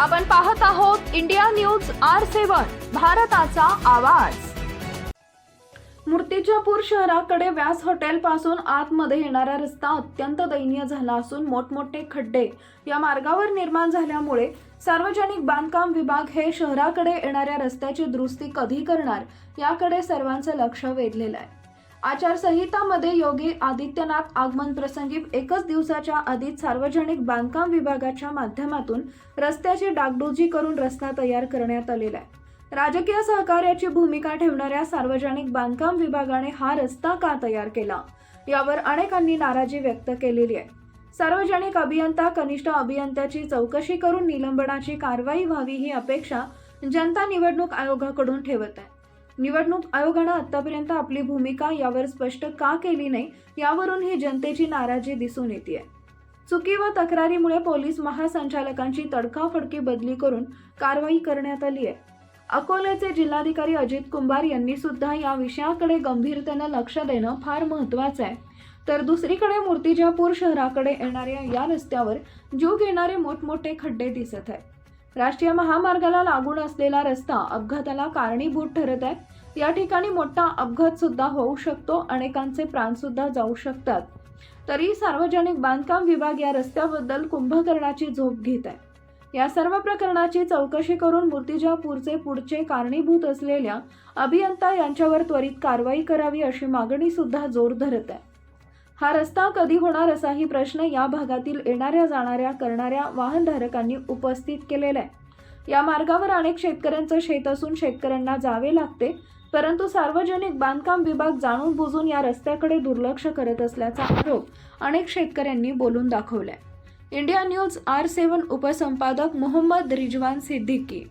आपण पाहत आहोत इंडिया न्यूज आर सेवन भारताचा आवाज. मूर्तिजापूर शहराकडे व्यास हॉटेल पासून आतमध्ये येणारा रस्ता अत्यंत दयनीय झाला असून मोठमोठे खड्डे या मार्गावर निर्माण झाल्यामुळे सार्वजनिक बांधकाम विभाग हे शहराकडे येणाऱ्या रस्त्याची दुरुस्ती कधी करणार याकडे सर्वांचं लक्ष वेधलेलं आहे. आचारसंहितामध्ये योगी आदित्यनाथ आगमन प्रसंगी एकच दिवसाच्या आधीच सार्वजनिक बांधकाम विभागाच्या माध्यमातून रस्त्याची डागडुजी करून रस्ता तयार करण्यात आलेला आहे. राजकीय सहकार्याची भूमिका ठेवणाऱ्या सार्वजनिक बांधकाम विभागाने हा रस्ता का तयार केला? यावर अनेकांनी नाराजी व्यक्त केलेली आहे. सार्वजनिक अभियंता कनिष्ठ अभियंत्याची चौकशी करून निलंबनाची कारवाई व्हावी ही अपेक्षा जनता निवडणूक आयोगाकडून ठेवत आहे. निवडणूक आयोगानं आतापर्यंत आपली भूमिका यावर स्पष्ट का केली नाही यावरून ही जनतेची नाराजी दिसून येते चुकी व तक्रारीमुळे पोलीस महासंचालकांची तडकाफडकी बदली करून कारवाई करण्यात आली आहे. अकोल्याचे जिल्हाधिकारी अजित कुंभार यांनी सुद्धा या विषयाकडे गंभीरतेनं लक्ष देणं फार महत्त्वाचं आहे. तर दुसरीकडे मूर्तिजापूर शहराकडे येणाऱ्या या रस्त्यावर जीव घेणारे मोठमोठे खड्डे दिसत आहेत. राष्ट्रीय महामार्गाला लागून असलेला रस्ता अपघाताला कारणीभूत ठरत आहे. या ठिकाणी मोठा अपघात सुद्धा होऊ शकतो. अनेकांचे प्राण सुद्धा जाऊ शकतात. तरी सार्वजनिक बांधकाम विभाग या रस्त्याबद्दल कुंभकर्णाची झोप घेत आहे. या सर्व प्रकरणाची चौकशी करून मूर्तिजापूरचे पुढचे कारणीभूत असलेल्या अभियंता यांच्यावर त्वरित कारवाई करावी अशी मागणी सुद्धा जोर धरत आहे. हा रस्ता कधी होणार असाही प्रश्न या भागातील येणाऱ्या जाणाऱ्या करणाऱ्या वाहनधारकांनी उपस्थित केलेला आहे. या मार्गावर अनेक शेतकऱ्यांचं शेत असून शेतकऱ्यांना जावे लागते परंतु सार्वजनिक बांधकाम विभाग जाणून बुजून या रस्त्याकडे दुर्लक्ष करत असल्याचा आरोप अनेक शेतकऱ्यांनी बोलून दाखवलाय. इंडिया न्यूज आर सेवन उपसंपादक मोहम्मद रिजवान सिद्दीकी